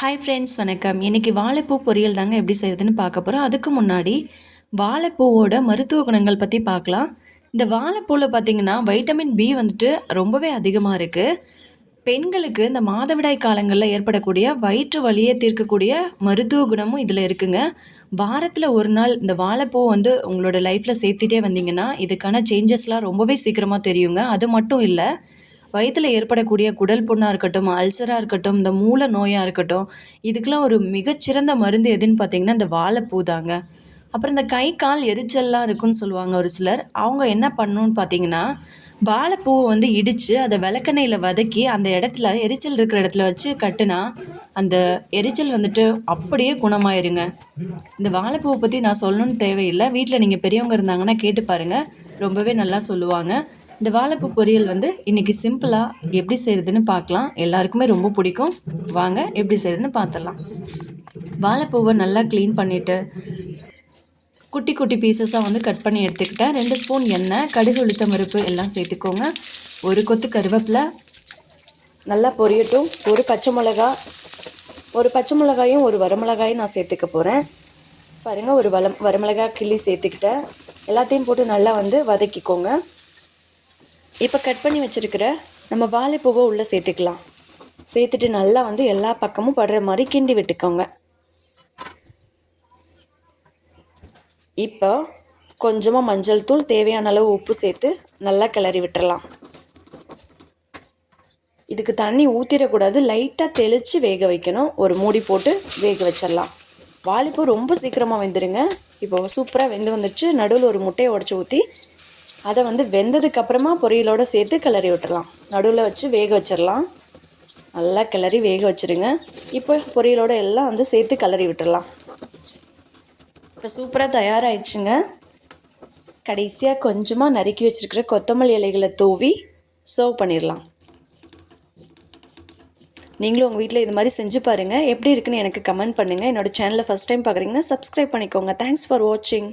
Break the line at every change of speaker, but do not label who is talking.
Hi friends வணக்கம். இன்றைக்கி வாழைப்பூ பொரியல் தாங்க எப்படி செய்கிறதுன்னு பார்க்க போகிறோம் அதுக்கு முன்னாடி வாழைப்பூவோட மருத்துவ குணங்கள் பற்றி பார்க்கலாம். இந்த வாழைப்பூவில் பார்த்தீங்கன்னா வைட்டமின் பி வந்துட்டு ரொம்பவே அதிகமாக இருக்குது பெண்களுக்கு இந்த மாதவிடாய் காலங்களில் ஏற்படக்கூடிய வயிற்று வலியை தீர்க்கக்கூடிய மருத்துவ குணமும் இதில் இருக்குங்க. வாரத்தில் ஒரு நாள் இந்த வாழைப்பூ வந்து உங்களோட லைஃப்பில் சேர்த்துட்டே வந்தீங்கன்னா இதுக்கான சேஞ்சஸ்லாம் ரொம்பவே சீக்கிரமாக தெரியுங்க. அது மட்டும் இல்லை வயிற்றில் ஏற்படக்கூடிய குடல் புண்ணாக இருக்கட்டும் அல்சராக இருக்கட்டும் இந்த மூல நோயாக இருக்கட்டும் இதுக்கெலாம் ஒரு மிகச்சிறந்த மருந்து எதுன்னு பார்த்தீங்கன்னா இந்த வாழைப்பூ தாங்க அப்புறம் இந்த கை கால் எரிச்சல்லாம் இருக்குன்னு சொல்லுவாங்க ஒரு சிலர். அவங்க என்ன பண்ணணும்னு பார்த்தீங்கன்னா வாழைப்பூவை வந்து இடித்து அதை விளக்கெண்ணெயில் வதக்கி அந்த இடத்துல எரிச்சல் இருக்கிற இடத்துல வச்சு கட்டுனா அந்த எரிச்சல் வந்துட்டு அப்படியே குணமாயிருங்க. இந்த வாழைப்பூவை பற்றி நான் சொல்லணும்னு தேவையில்லை. வீட்டில் நீங்கள் பெரியவங்க இருந்தாங்கன்னா கேட்டு பாருங்கள் ரொம்பவே நல்லா சொல்லுவாங்க. இந்த வாழைப்பூ பொரியல் வந்து இன்றைக்கி சிம்பிளாக எப்படி செய்கிறதுன்னு பார்க்கலாம். எல்லாருக்குமே ரொம்ப பிடிக்கும். வாங்க எப்படி செய்கிறதுன்னு பார்த்துடலாம். வாழைப்பூவை நல்லா க்ளீன் பண்ணிவிட்டு குட்டி குட்டி பீசஸாக வந்து கட் பண்ணி எடுத்துக்கிட்டேன் ரெண்டு ஸ்பூன் எண்ணெய் கடுகு உளுத்த பருப்பு எல்லாம் சேர்த்துக்கோங்க. ஒரு கொத்து கருவேப்பிலை நல்லா பொரியட்டும். ஒரு பச்சை மிளகா ஒரு பச்சை மிளகாயும் ஒரு வரமிளகாயும் நான் சேர்த்துக்க போகிறேன் பாருங்கள் ஒரு வளம் வரமிளகாய் கிள்ளி சேர்த்துக்கிட்டேன். எல்லாத்தையும் போட்டு நல்லா வந்து வதக்கிக்கோங்க. இப்போ கட் பண்ணி வச்சுருக்கிற நம்ம வாழைப்பூவை உள்ளே சேர்த்துக்கலாம். சேர்த்துட்டு நல்லா வந்து எல்லா பக்கமும் படுற மாதிரி கிண்டி விட்டுக்கோங்க. இப்போ கொஞ்சமாக மஞ்சள் தூள் தேவையான அளவு உப்பு சேர்த்து நல்லா கிளறி விட்டுறலாம். இதுக்கு தண்ணி ஊற்றிடக்கூடாது லைட்டாக தெளித்து வேக வைக்கணும். ஒரு மூடி போட்டு வேக வச்சிடலாம். வாழைப்பூ ரொம்ப சீக்கிரமாக வெந்துடுங்க இப்போ சூப்பராக வெந்து வந்துடுச்சு நடுவில் ஒரு முட்டையை உடச்சி ஊற்றி அதை வந்து வெந்ததுக்கப்புறமா பொரியலோடு சேர்த்து கிளறி விட்டுறலாம். நடுவில் வச்சு வேக வச்சிடலாம் நல்லா கிளறி வேக வச்சுருங்க. இப்போ பொரியலோடு எல்லாம் வந்து சேர்த்து கிளறி விட்டுடலாம் இப்போ சூப்பராக தயாராகிடுச்சுங்க கடைசியாக கொஞ்சமாக நறுக்கி வச்சுருக்கிற கொத்தமல்லி இலைகளை தூவி சர்வ் பண்ணிடலாம் நீங்களும் உங்கள் வீட்டில் இது மாதிரி செஞ்சு பாருங்கள் எப்படி இருக்குன்னு எனக்கு கமெண்ட் பண்ணுங்கள் என்னோடய சேனலை ஃபஸ்ட் டைம் பார்க்குறீங்கன்னா சப்ஸ்கிரைப் பண்ணிக்கோங்க. தேங்க்ஸ் ஃபார் வாட்சிங்